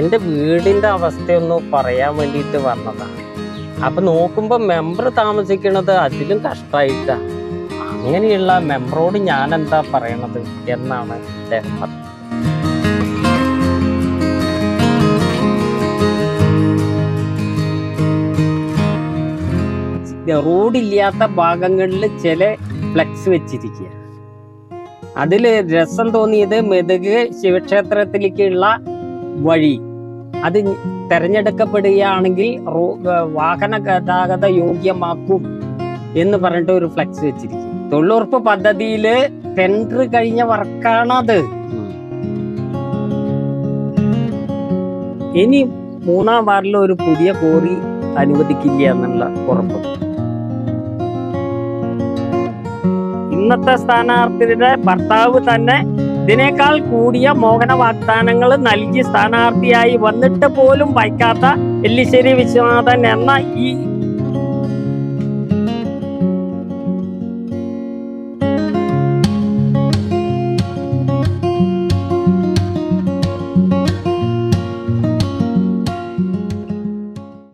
എന്റെ വീടിന്റെ അവസ്ഥയൊന്ന് പറയാൻ വേണ്ടിയിട്ട് വന്നതാണ് അപ്പം നോക്കുമ്പോൾ മെമ്പർ താമസിക്കുന്നത് അതിലും കഷ്ടമായിട്ടാണ് അങ്ങനെയുള്ള മെമ്പറോട് ഞാൻ എന്താ പറയണത് എന്നാണ് അദ്ദേഹം റോഡില്ലാത്ത ഭാഗങ്ങളിൽ ചില ഫ്ലെക്സ് വെച്ചിരിക്കുക. അതിൽ രസം തോന്നിയത് മെതുക് ശിവക്ഷേത്രത്തിലേക്കുള്ള വഴി. അത് തെരഞ്ഞെടുക്കപ്പെടുകയാണെങ്കിൽ വാഹന ഗതാഗത യോഗ്യമാക്കും എന്ന് പറഞ്ഞിട്ട് ഒരു ഫ്ലെക്സ് വെച്ചിരിക്കും തൊഴിലുറപ്പ് പദ്ധതിയിൽ ടെൻഡർ കഴിഞ്ഞ വർക്കാണത്. ഇനി മൂന്നാം വാർഡിൽ ഒരു പുതിയ കോറി അനുവദിക്കില്ല എന്നുള്ള ഉറപ്പ്. ഇന്നത്തെ സ്ഥാനാർത്ഥിയുടെ ഭർത്താവ് തന്നെ ഇതിനേക്കാൾ കൂടിയ മോഹന വാഗ്ദാനങ്ങൾ നൽകി സ്ഥാനാർത്ഥിയായി വന്നിട്ട് പോലും വയ്ക്കാത്ത എല്ലിശ്ശേരി വിശ്വനാഥൻ എന്ന ഈ